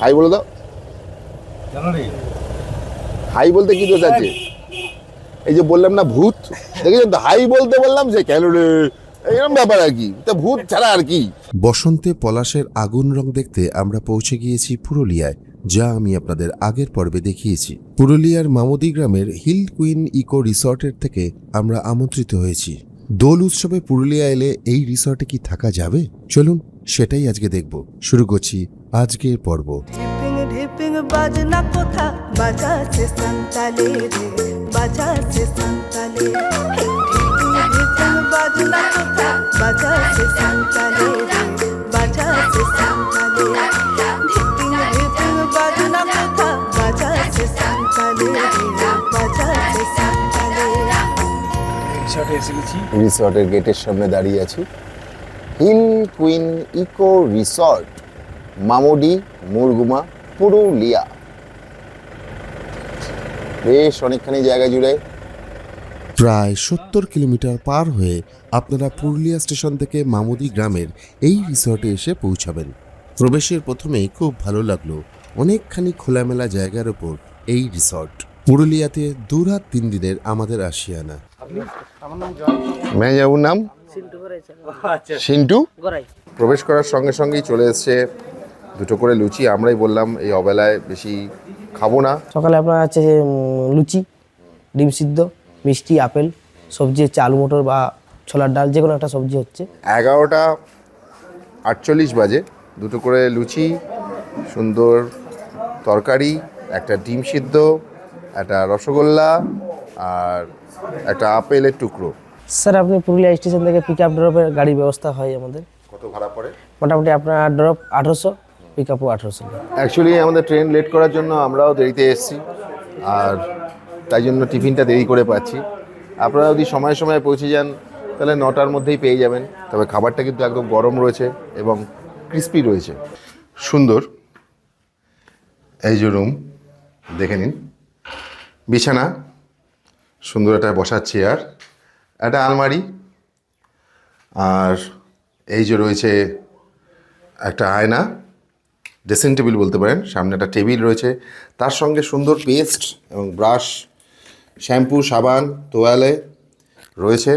High বলে দাও। High বলতে কি দোষ আছে? এই যে বললাম না ভূত দেখেছেন তো? হাই বলতে বললাম যে কেন রে? এরকম ব্যাপার আর কি। তা ভূত ছাড়া আর কি? বসন্তে পলাশের আগুন রং দেখতে আমরা পৌঁছে গিয়েছি পুরুলিয়ায় যা আমি আপনাদের আগের পর্বে দেখিয়েছি। পুরুলিয়ার মামদি গ্রামের হিল কুইন ইকো রিসর্টের থেকে আমরা আমন্ত্রিত হয়েছি। দোল উৎসবে পুরুলিয়া এলে এই রিসর্টে কি থাকা যাবে? চলুন সেটাই আজকে দেখব। শুরু করছি আজকের পর্ব। বাজনা কোথা? বাজাচ্ছে সন্তালে রে বাজাচ্ছে সন্তালে ঢিপিং ঢিপিং বাজনা কোথা? বাজাচ্ছে সন্তালে রে বাজাচ্ছে সন্তালে ঢিপিং ঢিপিং বাজনা কোথা? বাজাচ্ছে সন্তালে রে বাজাচ্ছে সন্তালে রিসর্টে এসে গেছি। রিসর্টের গেটের সামনে দাঁড়িয়ে আছি। Hill queen eco resort Mamudi Murguma Purulia বেশ অনেকখানি জায়গা জুড়ে। প্রায় সত্তর কিলোমিটার পার হয়ে আপনারা পুরুলিয়া স্টেশন থেকে মামুদি গ্রামের এই রিসর্টে এসে পৌঁছাবেন। প্রবেশের প্রথমেই খুব ভালো লাগল অনেকখানি খোলামেলা জায়গার ওপর এই রিসর্ট। পুরুলিয়াতে দু রাত তিন দিনের আমাদের আশিয়ানা ম্যানেজাবুর নাম? সিন্টু? প্রবেশ করার সঙ্গে সঙ্গেই চলে এসছে দুটো করে লুচি। আমরাই বললাম এই অবেলায় বেশি খাব না। সকালে আপনার আছে যে, লুচি ডিম সিদ্ধ মিষ্টি আপেল সবজি হচ্ছে আলু মটর বা ছোলার ডাল যে কোনো একটা সবজি হচ্ছে। এগারোটা আটচল্লিশ বাজে। দুটো করে লুচি সুন্দর তরকারি একটা ডিম সিদ্ধ একটা রসগোল্লা আর একটা আপেলের টুকরো। স্যার আপনি পুরুলিয়া স্টেশন থেকে পিক আপ ড্রপের গাড়ির ব্যবস্থা হয় আমাদের। কত ভাড়া পড়ে? মোটামুটি আপনার ড্রপ আঠারোশো পিক আপও আঠারোশো। অ্যাকচুয়ালি আমাদের ট্রেন লেট করার জন্য আমরাও দেরিতে এসেছি আর তাই জন্য টিফিনটা দেরি করে পাচ্ছি। আপনারা যদি সময় সময় পৌঁছে যান তাহলে নটার মধ্যেই পেয়ে যাবেন। তবে খাবারটা কিন্তু একদম গরম রয়েছে এবং ক্রিস্পি রয়েছে। সুন্দর। এই যে রুম দেখে নিন। বিছানা। সুন্দর একটা বসার চেয়ার একটা আলমারি। আর এই যে রয়েছে একটা আয়না ড্রেসিং টেবিল বলতে পারেন, সামনে একটা টেবিল রয়েছে। তার সঙ্গে সুন্দর পেস্ট এবং ব্রাশ, শ্যাম্পু, সাবান, তোয়ালে রয়েছে।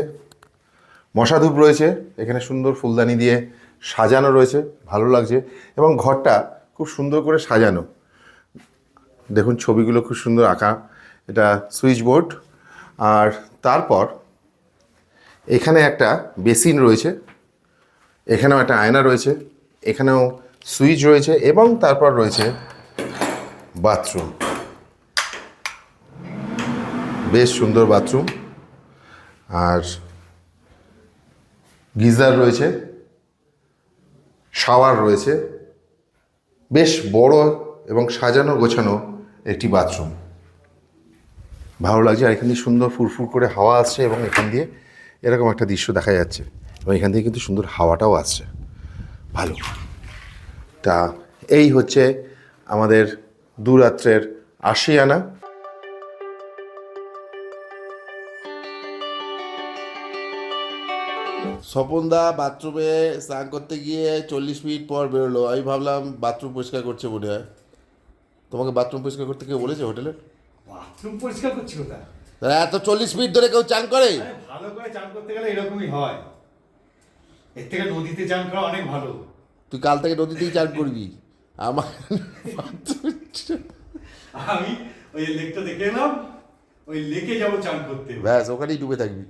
মশা ধূপ রয়েছে, এখানে সুন্দর ফুলদানি দিয়ে সাজানো রয়েছে, ভালো লাগছে। এবং ঘরটা খুব সুন্দর করে সাজানো। দেখুন, ছবিগুলো খুব সুন্দর আঁকা। এটা সুইচ বোর্ড। আর তারপর এখানে একটা বেসিন রয়েছে, এখানেও একটা আয়না রয়েছে, এখানেও সুইচ রয়েছে এবং তারপর রয়েছে বাথরুম। বেশ সুন্দর বাথরুম। আর গিজার রয়েছে, শাওয়ার রয়েছে, বেশ বড় এবং সাজানো গোছানো একটি বাথরুম। ভালো লাগছে, আর এখান দিয়ে সুন্দর ফুরফুর করে হাওয়া আসছে এবং এখান দিয়ে এরকম একটা দৃশ্য দেখা যাচ্ছে। এবং এখান থেকে কিন্তু সুন্দর হাওয়াটাও আসছে। ভালো। তা এই হচ্ছে আমাদের দুরাত্রের আশিয়ানা। স্বপনদা বাথরুমে স্নান করতে গিয়ে চল্লিশ মিনিট পর বেরোলো। আমি ভাবলাম বাথরুম পরিষ্কার করছে মনে হয়। তোমাকে বাথরুম পরিষ্কার করতে কেউ বলেছে হোটেলে? বাথরুম পরিষ্কার করছি কোথায়? তাহলে এত চল্লিশ মিনিট ধরে কেউ চান করে? ভালো করে চান করতে গেলে এরকমই হয়। এর থেকে নদীতে চান করা অনেক ভালো। তুই কাল থেকে নদীতেই চান করবি। আমার আমি ওই লেকটা দেখে এলাম ওই লেকে যাব চান করতে। ব্যাস ওখানেই ডুবে থাকবি।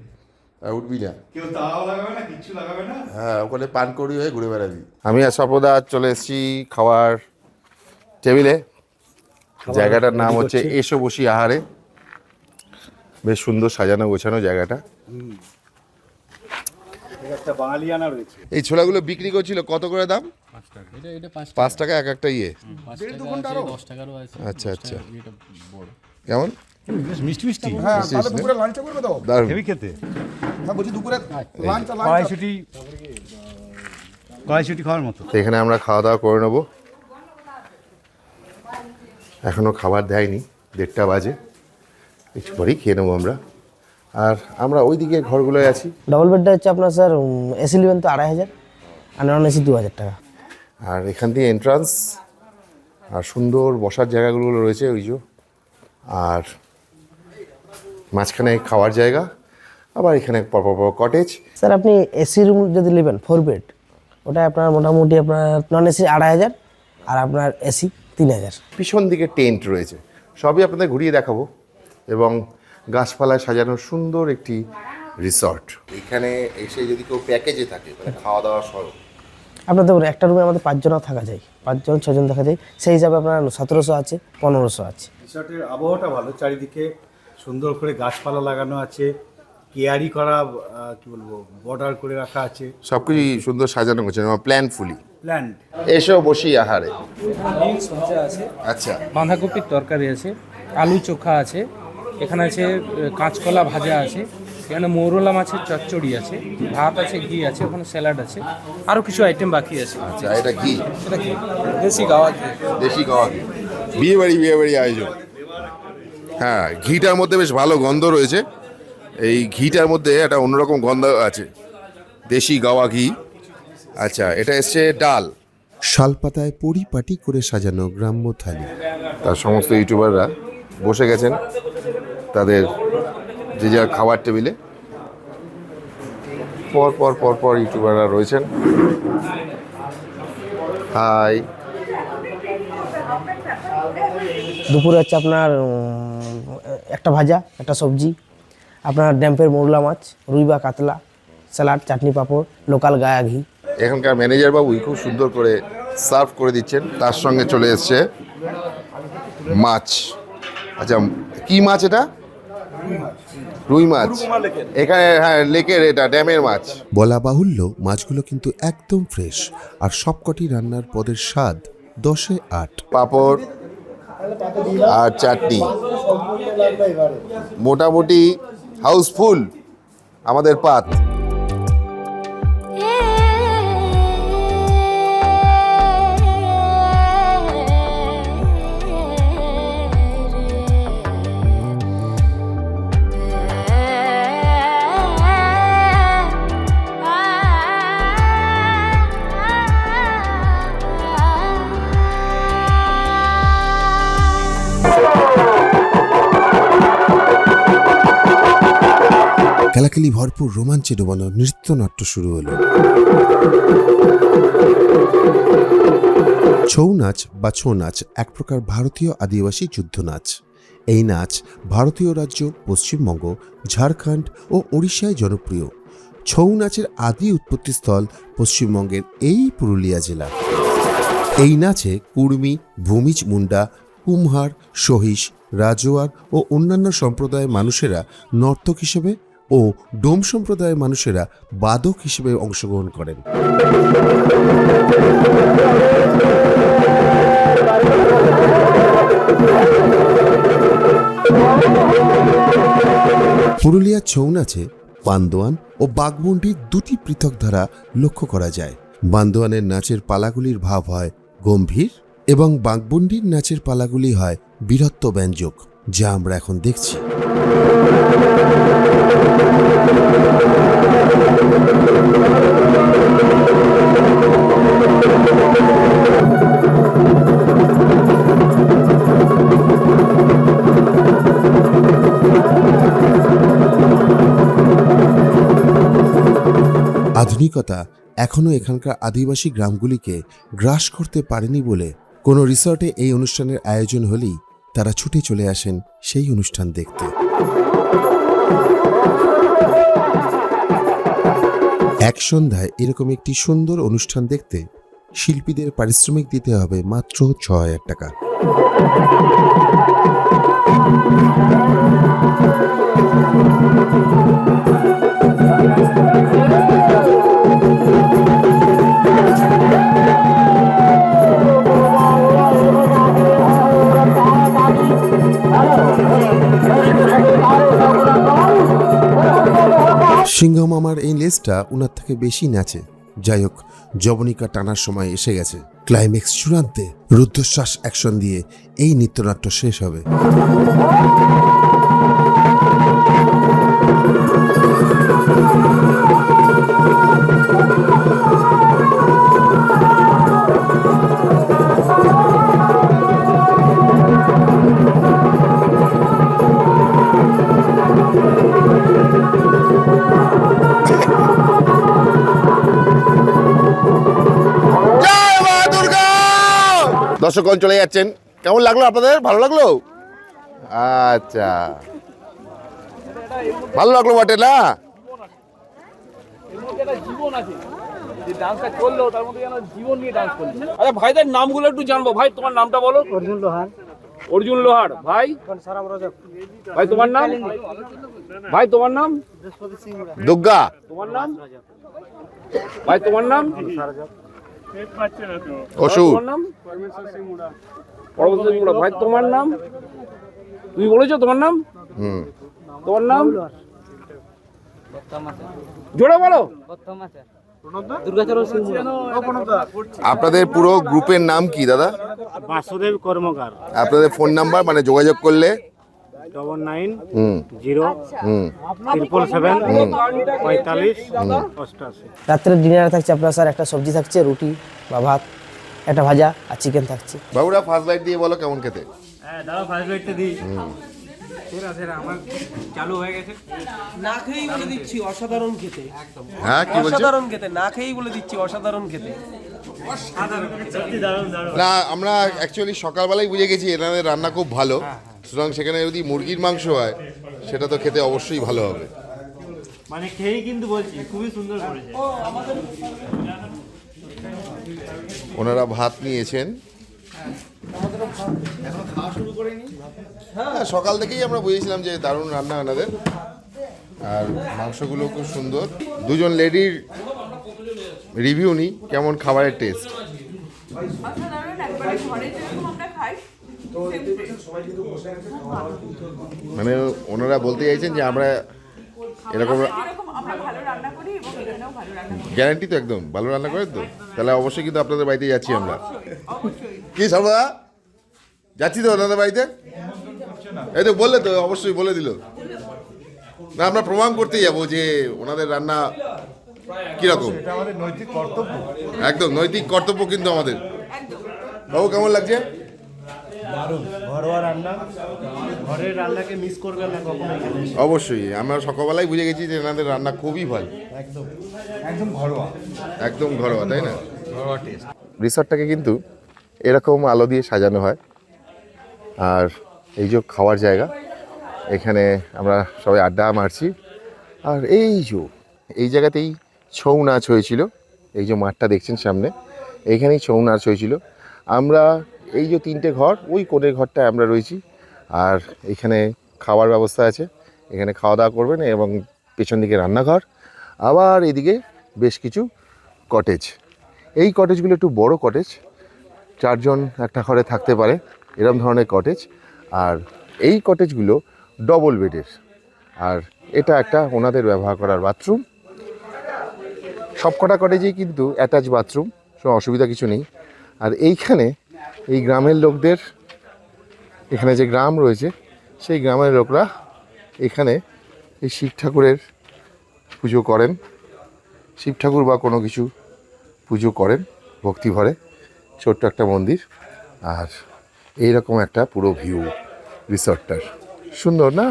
আর উঠবি না। কেউ তাও লাগাবে না কিচ্ছু লাগাবে না। হ্যাঁ ওখানে পান করি হয়ে ঘুরে বেড়াবি। আমি আর সপদা চলে এসেছি খাওয়ার টেবিলে। জায়গাটার নাম হচ্ছে এসো বসি আহারে। বেশ সুন্দর সাজানো গোছানো জায়গাটা। এই ছোলাগুলো বিক্রি করছিল কত করে দাম? এটা এটা পাঁচ টাকা। এক একটা ইয়ে। আচ্ছা আচ্ছা। কেমন? মিষ্টি মিষ্টি। হ্যাঁ তাহলে দুপুরে লাঞ্চটা করবে তো? দারুণ। হেভি খেতে। হ্যাঁ কড়াইশুটি কড়াইশুটি খাওয়ার মতো। এখানে আমরা খাওয়া দাওয়া করে নেব। এখনও খাবার দেয়নি দেড়টা বাজে। একটু পরেই খেয়ে নেব আমরা। আর আমরা ওই দিকে ঘরগুলোয় আছি। ডবল বেডটা হচ্ছে আপনার স্যার এসি নেবেন তো আড়াই হাজার আর নন এসি দু হাজার টাকা। আর এখান দিয়ে এন্ট্রান্স আর সুন্দর বসার জায়গাগুলো রয়েছে ওই যে। আর মাঝখানে খাওয়ার জায়গা আবার এখানে পরপর পর কটেজ স্যার আপনি এসি রুম যদি নেবেন ফোর বেড ওটা আপনার মোটামুটি আপনার নন এসি আড়াই হাজার আর আপনার এসি তিন হাজার। পিছন দিকে টেন্ট রয়েছে। সবই আপনাদের ঘুরিয়ে দেখাবো। এবং গাছপালায় সাজানো সুন্দর একটি রিসর্ট। এখানে এসে যদি কেউ প্যাকেজে থাকে মানে খাওয়া দাওয়া সহ। আপনার দেখুন একটা রুমে আমাদের পাঁচজনও থাকা যায়। পাঁচজন ছজন থাকা যায়। সেই হিসাবে আপনার সতেরোশো আছে পনেরোশো আছে। রিসর্টের আবহাওয়াটা ভালো চারিদিকে সুন্দর করে গাছপালা লাগানো আছে কেয়ারি করা কি বলব বর্ডার করে রাখা আছে। সব কিছুই সুন্দর সাজানো হচ্ছে প্ল্যানফুলি প্ল্যান্ট এসেও বসি আহারে। আছে। আচ্ছা। বাঁধাকপির তরকারি আছে আলু চোখা আছে এখানে আছে কাঁচকলা ভাজা আছে এখানে মৌরলা মাছের চচ্চড়ি আছে ভাত আছে ঘি আছে ওখানে স্যালাড আছে আরও কিছু আইটেম বাকি আছে। আচ্ছা এটা কি সেটা কি দেশি গাওয়া ঘি। দেশি খাওয়া বিয়ে বাড়ি বিয়ে বাড়ি আয়োজন। হ্যাঁ ঘিটার মধ্যে বেশ ভালো গন্ধ রয়েছে। এই ঘিটার মধ্যে একটা অন্যরকম গন্ধ আছে। দেশি গাওয়া ঘি। আচ্ছা এটা এসছে ডাল। শালপাতায় পরিপাটি করে সাজানো গ্রাম্য থালি। তার সমস্ত ইউটিউবাররা বসে গেছেন। যে যার খাবার টেবিলে। পর পর পর পর ইউটিউবাররা রয়েছেন। হাই। দুপুরে হচ্ছে আপনার একটা ভাজা একটা সবজি আপনার ড্যাম্পের মোরলা মাছ রুই বা কাতলা স্যালাড চাটনি পাঁপড় লোকাল গায়া ঘি। এখানকার ম্যানেজার বাবুই খুব সুন্দর করে সার্ভ করে দিচ্ছেন। তার সঙ্গে চলে এসছে মাছ। আচ্ছা কি মাছ এটা? রুই মাছ। এখানে হ্যাঁ লেকের এটা ড্যামের মাছ। বলা বাহুল্য মাছগুলো কিন্তু একদম ফ্রেশ আর সবকটি রান্নার পদের স্বাদ দশে আট। পাঁপড় আর চাটনি। মোটামুটি হাউসফুল আমাদের পাত। ভরপুর রোমাঞ্চে ডোবানো নৃত্যনাট্য শুরু হলো। ছৌ নাচ বা ছৌ নাচ এক প্রকার ভারতীয় আদিবাসী যুদ্ধ নাচ। এই নাচ ভারতীয় রাজ্য, পশ্চিমবঙ্গ, ঝাড়খণ্ড ও ওড়িশায় জনপ্রিয়। ছৌ নাচের আদি উৎপত্তিস্থল পশ্চিমবঙ্গের এই পুরুলিয়া জেলা। এই নাচে কুর্মি, ভূমিজ মুন্ডা, কুমহার সহিস রাজোয়ার ও অন্যান্য সম্প্রদায়ের মানুষেরা নর্তক হিসেবে ও ডোম সম্প্রদায়ের মানুষেরা বাদক হিসেবে অংশগ্রহণ করেন। পুরুলিয়ার ছৌ নাচে বান্দোয়ান ও বাগমুন্ডির দুটি পৃথক ধারা লক্ষ্য করা যায়। বান্দোয়ানের নাচের পালাগুলির ভাব হয় গম্ভীর এবং বাগবুন্ডির নাচের পালাগুলি হয় বীরত্ব ব্যঞ্জক। যা আমরা এখন দেখছি। আধুনিকতা এখনও এখানকার আদিবাসী গ্রামগুলিকে গ্রাস করতে পারেনি বলে কোনো রিসর্টে এই অনুষ্ঠানের আয়োজন হলেই তারা ছুটে চলে আসেন সেই অনুষ্ঠান দেখতে। এক সন্ধ্যায় এরকম একটি সুন্দর অনুষ্ঠান দেখতে শিল্পীদের পারিশ্রমিক দিতে হবে মাত্র ছ হাজার টাকা। সিংহম আমার এই লেজটা ওনার থেকে বেশি নাচে। যাই হোক জবনিকা টানার সময় এসে গেছে। ক্লাইম্যাক্স চূড়ান্তে, রুদ্ধশ্বাস অ্যাকশন দিয়ে এই নৃত্যনাট্য শেষ হবে। দর্শকগণ চলে যাচ্ছেন। কেমন লাগল আপনাদের? ভালো লাগল? আচ্ছা। ভালো লাগল বটে না? ভাইদের নামগুলো একটু জানব। ভাই তোমার নামটা বলো। অর্জুন লোহার। অর্জুন লোহার। ভাই? ভাই তোমার নাম? ভাই তোমার নাম? দুর্গা তোমার নাম? ভাই তোমার নাম? অসুর। ভাই তোমার নাম? তুমি বলেছ তোমার নাম? হুম। তোমার নাম? জোরে বলো। আপনাদের পুরো গ্রুপের নাম কি দাদা? বাসুদেব কর্মকার। আপনাদের ফোন নাম্বার মানে যোগাযোগ করলে? ডবল নাইন জিরো হুম। ট্রিপল সেভেন পঁয়তাল্লিশ অষ্টাশি। রাত্রে ডিনারে থাকছে আপনার স্যার একটা সবজি থাকছে রুটি বা ভাত একটা ভাজা আর চিকেন থাকছে। বাবুরা ফার্স্ট বাইট দিয়ে বলো কেমন খেতে? না খেয়েই বলে দিচ্ছি অসাধারণ খেতে। হ্যাঁ কি বলছো? অসাধারণ খেতে না খেয়েই বলে দিচ্ছি অসাধারণ খেতে। না আমরা অ্যাকচুয়ালি সকালবেলায় বুঝে গেছি এনাদের রান্না খুব ভালো। সুতরাং সেখানে যদি মুরগির মাংস হয় সেটা তো খেতে অবশ্যই ভালো হবে। মানে খেয়েই কিন্তু বলছি খুবই সুন্দর করেছে। ওনারা ভাত নিয়েছেন। হ্যাঁ সকাল থেকেই আমরা বুঝেছিলাম যে দারুণ রান্না ওনাদের। আর মাংসগুলো খুব সুন্দর। দুজন লেডির রিভিউ নিই কেমন খাবারের টেস্ট অসাধারণ একবারে ঘরে যেরকম আমরা খাই মানে ওনারা বলতে চাইছেন যে আমরা এরকম এরকম আমরা ভালো রান্না করি এবং এখানেও ভালো রান্না করি। গ্যারান্টি তো একদম ভালো রান্না করেন তো। তাহলে অবশ্যই কিন্তু আপনাদের বাড়িতে যাচ্ছি আমরা। কি সর্বদা যাচ্ছি তো ওনাদের বাড়িতে? এই তো বললে তো অবশ্যই বলে দিল। না আমরা প্রমাণ করতে যাব যে ওনাদের রান্না কীরকম। আমাদের নৈতিক কর্তব্য। একদম নৈতিক কর্তব্য কিন্তু আমাদের। বাবু কেমন লাগছে? ঘরোয়া রান্না। ঘরের রান্নাকে মিস করবে না কখনো এখানে। এসে। অবশ্যই আমরা সকালবেলায় বুঝে গেছি যে এনাদের রান্না খুবই ভালো। একদম। একদম ঘরোয়া। একদম ঘরোয়া তাই না? ঘরোয়া টেস্ট রিসর্টটাকে কিন্তু এরকম আলো দিয়ে সাজানো হয়। আর এই যে খাওয়ার জায়গা এখানে আমরা সবাই আড্ডা মারছি। আর এই যে এই জায়গাতেই ছৌ নাচ হয়েছিল। এই যে মাঠটা দেখছেন সামনে এইখানেই ছৌ নাচ হয়েছিল। আমরা এই যে তিনটে ঘর, ওই কোণের ঘরটায় আমরা রয়েছি। আর এখানে খাওয়ার ব্যবস্থা আছে। এখানে খাওয়া দাওয়া করবেন এবং পেছন দিকে রান্নাঘর। আবার এদিকে বেশ কিছু কটেজ এই কটেজগুলো একটু বড় কটেজ চারজন একটা ঘরে থাকতে পারে, এরম ধরনের কটেজ আর এই কটেজগুলো ডবল বেডের আর এটা একটা ওনাদের ব্যবহার করার বাথরুম সবকটা কটেজেই কিন্তু অ্যাটাচ বাথরুম কোনো অসুবিধা কিছু নেই। আর এইখানে এই গ্রামের লোকদের এখানে যে গ্রাম রয়েছে সেই গ্রামের লোকরা এখানে এই শিব ঠাকুরের পুজো করেন। শিব ঠাকুর বা কোনো কিছু পুজো করেন ভক্তি ভরে। ছোট্ট একটা মন্দির আর এইরকম একটা পুরো ভিউ রিসর্টটার সুন্দর না?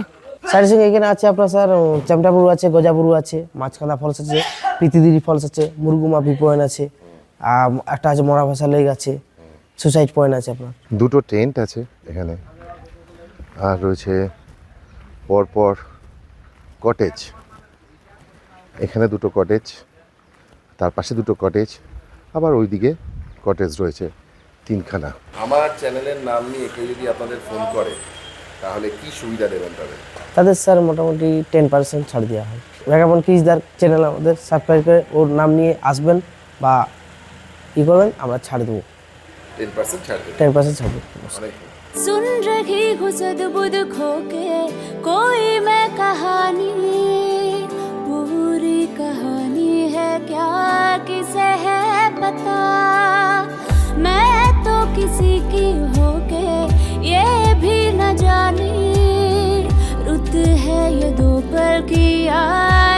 সাইড সঙ্গে এখানে আছে আপনার স্যার উম, চামটাপুরু আছে গজাপুরু আছে মাছকাঁদা ফলস আছে পিতিদিরি ফলস আছে মুরগুমা ভি আছে একটা আছে মরা ভাষা লেক আছে। সুসাইড পয়েন্ট আছে আপনার। দুটো টেন্ট আছে এখানে। আর রয়েছে পরপর কটেজ এখানে দুটো কটেজ তার পাশে দুটো কটেজ আবার ওইদিকে কটেজ রয়েছে তিনখানা। আমার চ্যানেলের নাম নিয়ে কেউ যদি আপনাদের ফোন করে তাহলে কি সুবিধা দেবেন তাদের? তাদের স্যার মোটামুটি টেন পার্সেন্ট ছাড় দেওয়া হয়। ভ্যাগাবন কিসদার চ্যানেল আমাদের সাবস্ক্রাইব করে ওর নাম নিয়ে আসবেন বা ই করবেন আমরা ছাড় দেবো। টেন পার্সেন্ট ছাড় টেন পার্সেন্ট सुन रही हूँ सद बुद खो के कोई मैं कहानी पूरी कहानी है क्या किसे है पता? मैं तो किसी की हो के ये भी न जानी रुत है ये दो पल की आ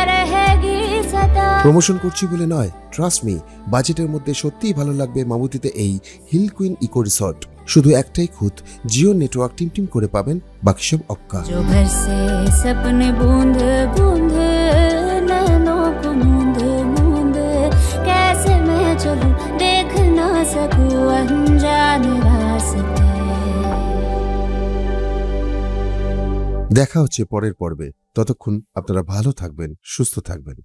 প্রমোশন করছি বলে নয় ট্রাস্ট মি বাজেটের মধ্যে সত্যিই ভালো লাগবে মামুতিতে এই হিল কুইন ইকো রিসর্ট শুধু একটাই খুঁত জিও নেটওয়ার্ক টিমটিম করে পাবেন বাকি সব অক্কা দেখা হচ্ছে পরের পর্বে। ততক্ষণ আপনারা ভালো থাকবেন সুস্থ থাকবেন।